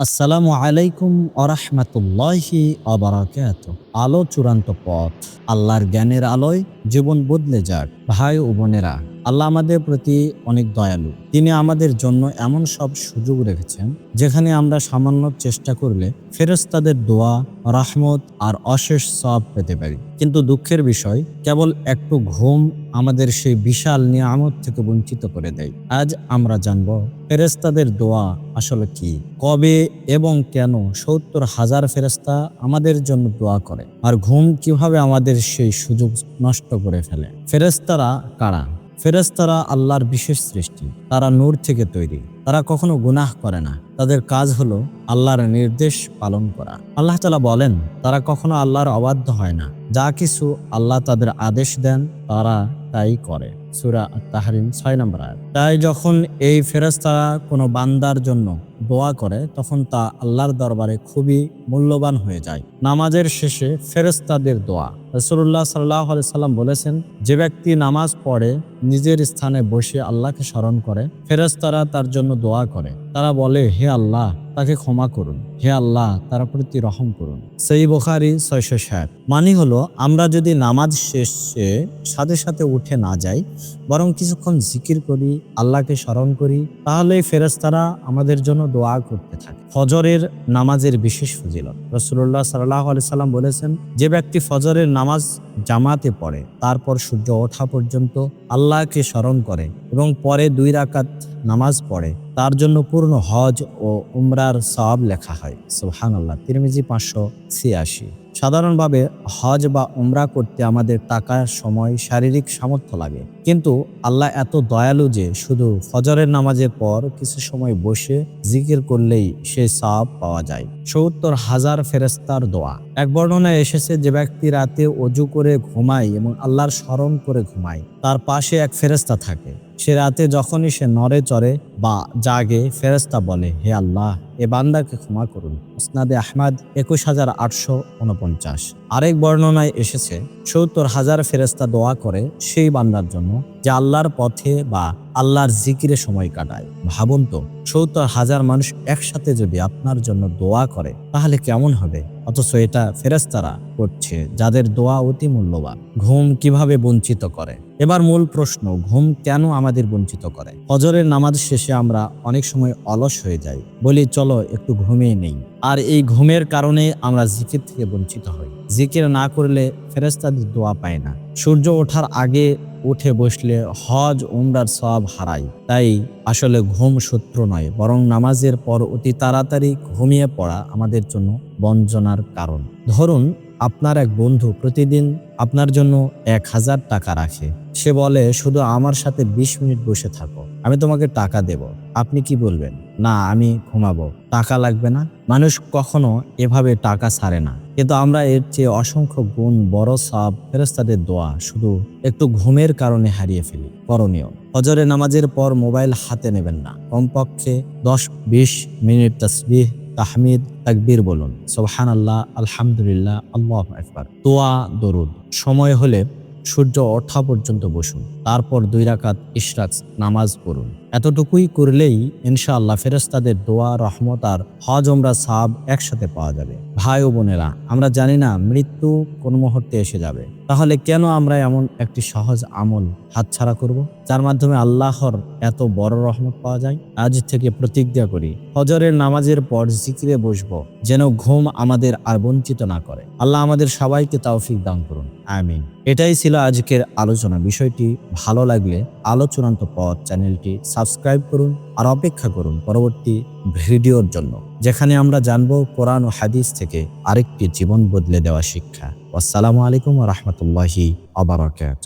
আসসালামু আলাইকুম আরহামতুল্লাহি অবরাকাত আলো চূড়ান্ত পথ, আল্লাহর জ্ঞানের আলোয় জীবন বদলে যাক। ভাই ও বোনেরা আল্লাহ আমাদের প্রতি অনেক দয়ালু। তিনি আমাদের জন্য এমন সব সুযোগ রেখেছেন, যেখানে আমরা সামান্য চেষ্টা করলে ফেরেস্তাদের দোয়া, রাহমত আর অশেষ সব পেতে পারি। কিন্তু দুঃখের বিষয়, কেবল একটু ঘুম আমাদের সেই বিশাল নিয়ামত থেকে বঞ্চিত করে দেয়। আজ আমরা জানব ফেরেস্তাদের দোয়া আসলে কি? কবে এবং কেন সত্তর হাজার ফেরেস্তা আমাদের জন্য দোয়া করে? আর ঘুম কীভাবে আমাদের সেই সুযোগ নষ্ট করে ফেলে? ফেরেস্তারা কারা? ফেরেস্তারা আল্লাহর বিশেষ সৃষ্টি, তারা নূর থেকে তৈরি। তারা কখনো গুনাহ করে না। তাদের কাজ হলো আল্লাহর নির্দেশ পালন করা। আল্লাহ তালা বলেন, তারা কখনো আল্লাহর অবাধ্য হয় না। যা কিছু আল্লাহ তাদের আদেশ দেন, তারা তাই করে। সুরা তাহারিম ছয় নম্বর আয়াত। তাই যখন এই ফেরেস্তারা কোনো বান্দার জন্য দোয়া করে, তখন তা আল্লাহর দরবারে খুবই মূল্যবান হয়ে যায়। নামাজের শেষে ফেরেস্তাদের দোয়া। রসুল্লাহ সাল্লাহ সাল্লাম বলেছেন, যে ব্যক্তি নামাজ পড়ে, নিজের স্থানে বসে আল্লাহকে স্মরণ করে ফেরেস্তারা তার জন্য দোয়া করে। তারা বলে, হে আল্লাহ তাকে ক্ষমা করুন। হে আল্লাহ, তার প্রতি রহম করুন। সেই বোখারি ছয়শো ষাট। মানে হলো, আমরা যদি নামাজ শেষে সাথে সাথে উঠে না যাই, বরং কিছুক্ষণ জিকির করি, আল্লাহকে স্মরণ করি, তাহলে ফেরেস্তারা আমাদের জন্য দোয়া করতে থাকে। ফজরের নামাজের বিশেষ ফজিলত। রসুল্লাহ সাল্লাহ আলি সাল্লাম বলেছেন, যে ব্যক্তি ফজরের নামাজ জামাতে পড়ে। তারপর সূর্য ওঠা পর্যন্ত আল্লাহকে স্মরণ করে এবং পরে দুই রাকাত নামাজ পড়ে। তার জন্য পূর্ণ হজ ও উমরার সব লেখা হয়। সোহান আল্লাহ তিরমিজি পাঁচশো ছিয়াশি। সাধারণভাবে হজ বা উমরা করতে আমাদের টাকা সময় শারীরিক সামর্থ্য লাগে। কিন্তু আল্লাহ এত দয়ালু যে শুধু ফজরের নামাজের পর কিছু সময় বসে জিকির করলেই সে সাপ পাওয়া যায়। সত্তর হাজার ফেরেস্তার দোয়া। এক বর্ণনায় এসেছে যে ব্যক্তি রাতে অজু করে ঘুমায় এবং আল্লাহর স্মরণ করে ঘুমায়। তার পাশে এক ফেরেস্তা থাকে। সে রাতে যখনই সে নড়ে চড়ে বা জাগে ফেরস্তা বলে, হে আল্লাহ, এ বান্দাকে ক্ষমা করুন। ওসনাদে আহমাদ একুশ হাজার আটশো উনপঞ্চাশ। আরেক বর্ণনায় এসেছে, সত্তর হাজার ফেরেস্তা দোয়া করে সেই বান্দার জন্য যে আল্লাহর পথে বা আল্লাহর জিকিরে সময় কাটায়। ভাবুন তো, সত্তর হাজার মানুষ একসাথে যদি আপনার জন্য দোয়া করে, তাহলে কেমন হবে? অথচ এটা ফেরেস্তারা করছে, যাদের দোয়া অতি মূল্যবান। ঘুম কীভাবে বঞ্চিত করে? এবার মূল প্রশ্ন, ঘুম কেন আমাদের বঞ্চিত করে? হজরের নামাজ শেষে আমরা অনেক সময় অলস হয়ে যাই, বলি, চলো, একটু ঘুমিয়ে নেই। আর এই ঘুমের কারণে আমরা জিকির থেকে বঞ্চিত হই। জিকির না করলে ফেরেস্তাদের দোয়া পায় না। সূর্য ওঠার আগে উঠে বসলে হজ, উমরার সব হারাই তাই আসলে ঘুম শত্রু নয়, বরং নামাজের পর অতি তাড়াতাড়ি ঘুমিয়ে পড়া আমাদের জন্য বঞ্চনার কারণ। ধরুন, আপনার এক বন্ধু প্রতিদিন আপনার জন্য এক হাজার টাকা রাখে। সে বলে, শুধু আমার সাথে বিশ মিনিট বসে থাকো, আমি তোমাকে টাকা দেব। আপনি কি বলবেন? না, আমি ঘুমাবো। টাকা লাগবে না? মানুষ কখনো এভাবে টাকা ছাড়ে না। কিন্তু আমরা এর চেয়ে অসংখ্য গুণ বড় সব ফেরস্তাদের দোয়া শুধু একটু ঘুমের কারণে হারিয়ে ফেলি। করণীয় হজরে নামাজের পর মোবাইল হাতে নেবেন না। কমপক্ষে দশ বিশ মিনিট তসবিহ, তাহমিদ, তাকবীর বলুন। সোহান আল্লাহ আলহামদুলিল্লাহ, আল্লাহ একবার তোয়া দরুদ। সময় হলে সূর্য ওঠা পর্যন্ত বসুন। তারপর দুই রাকাত ইশরাক নামাজ পড়ুন। এতটুকুই করলেই ইনশাআল্লাহ ফেরেস্তাদের দোয়া, রহমত আর হজ ওমরা সাব একসাথে পাওয়া যাবে। ভাই ও বোনেরা, আমরা জানি না মৃত্যু কোন মুহূর্তে এসে যাবে। তাহলে কেন আমরা এমন একটি সহজ আমল হাতছাড়া করব? যার মাধ্যমে আল্লাহর এত বড় রহমত পাওয়া যায়? আজ থেকে প্রতিজ্ঞা করি, হজরের নামাজের পর জিকিরে বসবো, যেন ঘুম আমাদের আর বঞ্চিত না করে। আল্লাহ আমাদের সবাইকে তাওফিক দান করুন। আমিন। এটাই ছিল আজকের আলোচনা। বিষয়টি ভালো লাগলে আলোচনান্ত পথ চ্যানেলটি সাবস্ক্রাইব করুন আর অপেক্ষা করুন পরবর্তী ভিডিওর জন্য, যেখানে আমরা জানব কোরআন ও হাদিস থেকে আরেকটি জীবন বদলে দেওয়া শিক্ষা। আসসালামু আলাইকুম রহমতুল্লাহি আবরাকাত